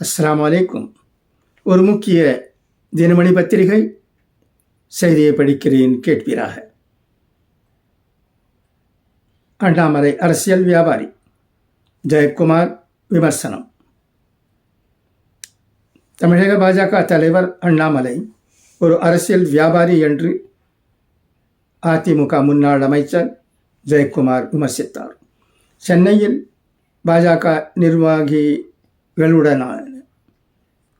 அஸ்லாம் அலைக்கும் ஒரு முக்கிய தினமணி பத்திரிகை செய்தியை படிக்கிறேன் கேட்பீராக. அண்ணாமலை அரசியல் வியாபாரி ஜெயக்குமார் விமர்சனம். தமிழக பாஜக தலைவர் அண்ணாமலை ஒரு அரசியல் வியாபாரி என்று அதிமுக முன்னாள் அமைச்சர் ஜெயக்குமார் விமர்சித்தார். சென்னையில் பாஜக நிர்வாகிகளுடனான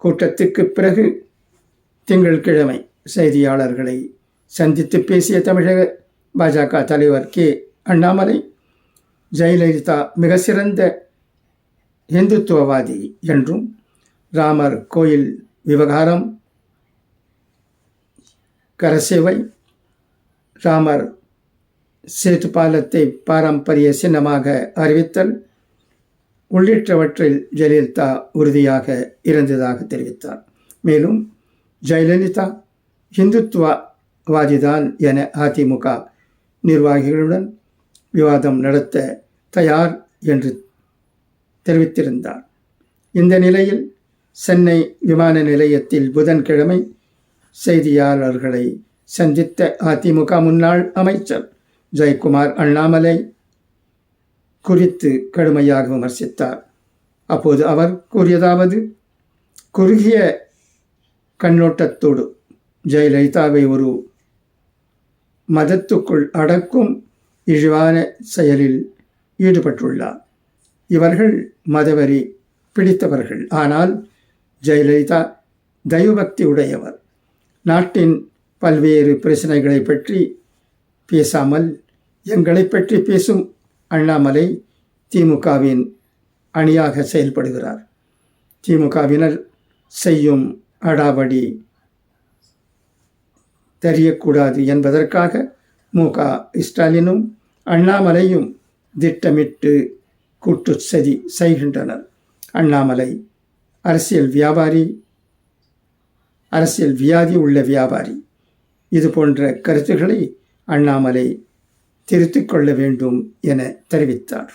கூட்டத்துக்கு பிறகு திங்கட்கிழமை செய்தியாளர்களை சந்தித்து பேசிய தமிழக பாஜக தலைவர் கே. அண்ணாமலை ஜெயலலிதா மிக சிறந்த இந்துத்துவவாதி என்றும் ராமர் கோயில் விவகாரம் கரசேவை ராமர் சேத்து பாலத்தை பாரம்பரிய சின்னமாக அறிவித்தல் உள்ளிட்டவற்றில் ஜெயலலிதா உறுதியாக இருந்ததாக தெரிவித்தார். மேலும் ஜெயலலிதா இந்துத்துவவாதிதான் என அதிமுக நிர்வாகிகளுடன் விவாதம் நடத்த தயார் என்று தெரிவித்திருந்தார். இந்த நிலையில் சென்னை விமான நிலையத்தில் புதன்கிழமை செய்தியாளர்களை சந்தித்த அதிமுக முன்னாள் அமைச்சர் ஜெயக்குமார் அண்ணாமலை குறித்து கடுமையாக விமர்சித்தார். அப்போது அவர் கூறியதாவது குறுகிய கண்ணோட்டத்தோடு ஜெயலலிதாவை ஒரு மதத்துக்குள் அடக்கும் இழிவான செயலில் ஈடுபட்டுள்ளார். இவர்கள் மதவரி பிடித்தவர்கள். ஆனால் ஜெயலலிதா தெய்வபக்தி உடையவர் நாட்டின் பல்வேறு பிரச்சனைகளை பற்றி பேசாமல் எங்களை பற்றி பேசும் அண்ணாமலை திமுகவின் அணியாக செயல்படுகிறார். திமுகவினர் செய்யும் அடாவடி தெரியக்கூடாது என்பதற்காக மு. க. ஸ்டாலினும் அண்ணாமலையும் திட்டமிட்டு கூட்டு சதி செய்கின்றனர். அண்ணாமலை அரசியல் வியாபாரி அரசியல் வியாதி உள்ள வியாபாரி. இது போன்ற கருத்துக்களை அண்ணாமலை திருத்திக் கொள்ள வேண்டும் என தெரிவித்தார்.